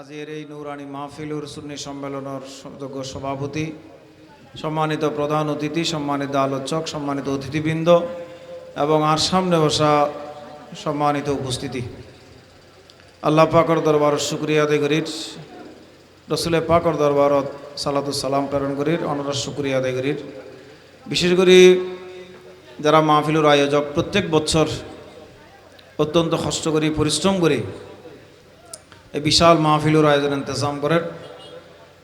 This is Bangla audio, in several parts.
আজের এই নৌরানী মাহফিলুর সুন্নি সম্মেলনের যোগ্য সভাপতি, সম্মানিত প্রধান অতিথি, সম্মানিত আলোচক, সম্মানিত অতিথিবৃন্দ এবং আর সামনে বসা সম্মানিত উপস্থিতি। আল্লাহ পাকর দরবার শুক্রিয়া আদায় করির রসুলের পাকর দরবারত সালাম প্রেরণ করির অনরার শুক্রিয়া আদায় করির বিশেষ করে যারা মাহফিলুর আয়োজক, প্রত্যেক বছর অত্যন্ত কষ্ট করি পরিশ্রম করি এই বিশাল মাহফিলুর আয়োজন ইন্তজাম করেন।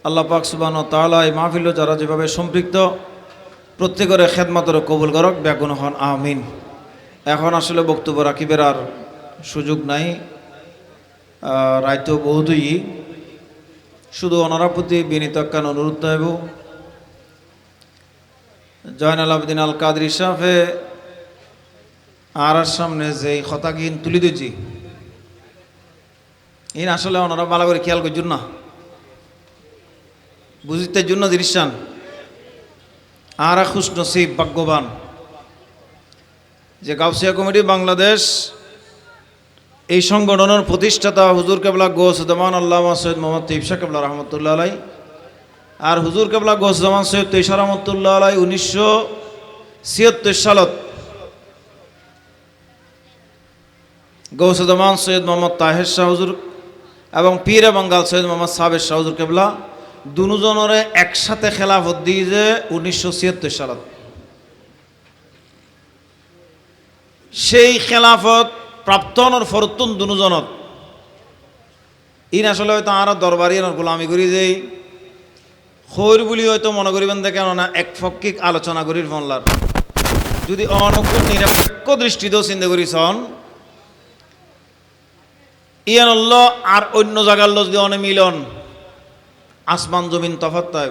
আল্লাহ পাক সুবান তালা এই মাহফিল যারা যেভাবে সম্পৃক্ত, প্রত্যেকের খেদমাতের কবুল করক ব্যাগুন হন, আমিন। এখন আসলে বক্তব্য রাখিবের আর সুযোগ নাই। রাইতেও বহুতই। শুধু ওনারা প্রতি বিনীত কান অনুরোধ হইব জয়নাল আবদিন আল কাদরি সাহেবে আর সামনে যে খতাকিন তুলি দিচ্ছি ইন আসলে ওনারা ভালো করে খেয়াল করছেন না বুঝতে জন্য দৃশ্যান আর খুশ নসিব ভাগ্যবান। যে গাউসিয়া কমিটি বাংলাদেশ এই সংগঠনের প্রতিষ্ঠাতা হুজুর কেবলা গোসুদ্দামান আল্লাহ সৈয়দ মোহাম্মদ তিবশা কেবলা রহমতুল্লাহ আলাই আর হুজুর কেবলা গোসুদ্দামান সৈয়দ তৈশা রহমতুল্লাহ আলাই উনিশশো ছিয়াত্তর সালত গৌসুদ্দামান সৈয়দ মোহাম্মদ তাহের শাহ হুজুর এবং পীর বাঙ্গাল সৈয়দ মোহাম্মদ সাবের শাহ হুজুর কেবলা দুজনরে একসাথে খেলাফত দিয়ে যে উনিশশো ছিয়াত্তর সালত সেই খেলাফত প্রাপ্তনের ফরতুন দুজনত ইন আসলে হয়তো আর দরবারি গোলামি করি যেই খৈর বলি হয়তো মনে করিবেন দেখে না এক ফকিক আলোচনা করির ফনলার যদি অনুকূল নিরপেক্ষ দৃষ্টিতেও চিন্তা করিছন ইয়ান আর অন্য জায়গার লোক অনে মিলন। আসমান, জমিন তফাত তাই।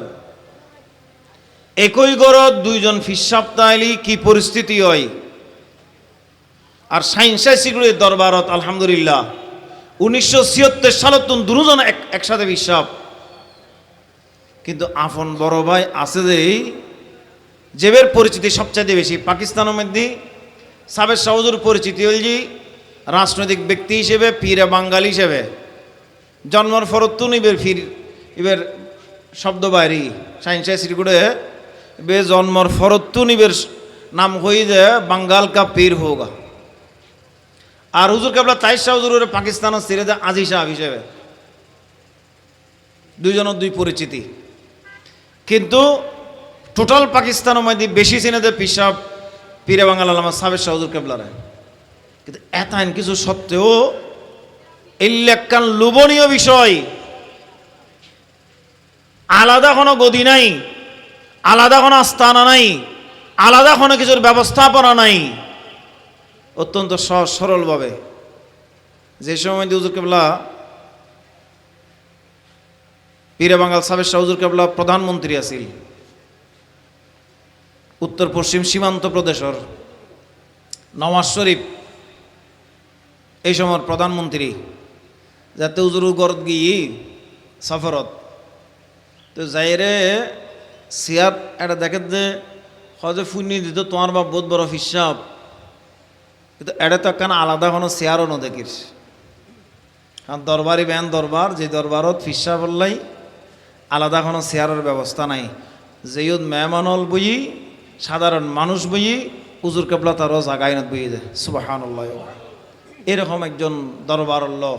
একই গড়ত দুইজন ফিসাব তাইলি কি পরিস্থিতি হয়? আর সাইন্সাই সিগুড়ির দরবারত, আলহামদুলিল্লাহ, উনিশশো ছিয়াত্তর সালত দুজন এক- একসাথে ফিসাব কিন্তু আফন বড় ভাই আছে যে, জেবের পরিচিতি সবচাইতে বেশি। পাকিস্তানের মধ্যে সাবের সাহুজুর পরিচিতি হল যে রাজনৈতিক ব্যক্তি হিসেবে, পীরে বাঙ্গাল হিসেবে। জন্মর ফরতুন ইবের ফির ইবের শব্দ বাইরি, সাইন্সাই শ্রীগুড়ে বে জন্মর ফরতুন ইবের নাম হই যে বাঙ্গাল কা পীর হোগা। আর হুজুর কেবলা তাই শাহ হুজুর পাকিস্তানের সিরে যে আজি সাহেব হিসেবে। দুইজনের দুই পরিচিতি। কিন্তু টোটাল পাকিস্তানের মধ্যে বেশি চিনে যে পিসাব পীরে বাঙ্গাল আলামা সাবের শাহ হুজুর কিন্তু এত আইন কিছু সত্ত্বেও লেখান লোভনীয় বিষয়। আলাদা কোনো গদি নাই, আলাদা কোনো আস্তানা নাই, আলাদা কোনো কিছুর ব্যবস্থাপনা নাই। অত্যন্ত সহজ, সরলভাবে। যে সময় হুজুর কেবলা, পীরে বাঙ্গাল সাবের শাহ হুজুর কেবলা প্রধানমন্ত্রী আছিল উত্তর পশ্চিম সীমান্ত প্রদেশের নওয়াজ শরীফ এই সময় প্রধানমন্ত্রী, যাতে উজুর গরত গিয়ে সফরত। তো যাইরে সিয়ার এটা দেখে যে হজে ফুনি দিত, তোমার বাপ বহুত বড় ফিসাব। কিন্তু এটা তো একখান আলাদা কোনো চেয়ারও ন দেখিস। কারণ দরবারি ব্যান দরবার, যে দরবারত ফিসা বললাই আলাদা কোনো চেয়ারের ব্যবস্থা নাই। যেইত মেহমানল বই সাধারণ মানুষ বই উজুর কেবলা তারও জাগাইনত বই যায় সুবাহানুল্লাহ। এরকম একজন দরবার আল্লাহ,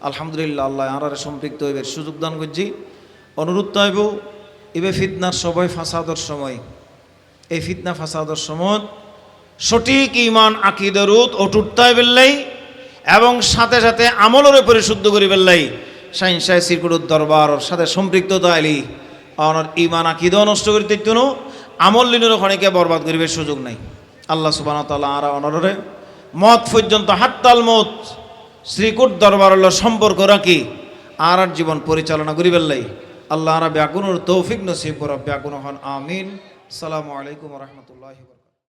আলহামদুলিল্লাহ আল্লাহ আর সম্পৃক্ত হইবের সুযোগ দান করছি। অনুরোধ হইব এবে ফিতনার সবাই ফাসাদর সময়। এই ফিতনা ফাসাদর সময় সঠিক ইমান আকিদরুত অটুটতায় বেল্লাই এবং সাথে সাথে আমলের পরিশুদ্ধ করি বেল্লাই সাইন সাই সিরকুটুর দরবার সাথে সম্পৃক্ততা আইলি অনর ইমান আকিদও নষ্ট করিতে আমল লিনের ক্ষণিকে বরবাদ করিবার সুযোগ নাই। আল্লাহ সুবান তাল্লাহ আর অনরে মত পর্যন্ত হাত্তাল মত, শ্রীকুট দরবার হলো সম্পর্ক রাখি, আর আর জীবন পরিচালনা করি বেল্লাই। আল্লাহ রাবে ব্যাকুনুর তৌফিক নসিব করা ব্যাকুন হন, আমিন। সালামু আলাইকুম রহমতুল্লাহ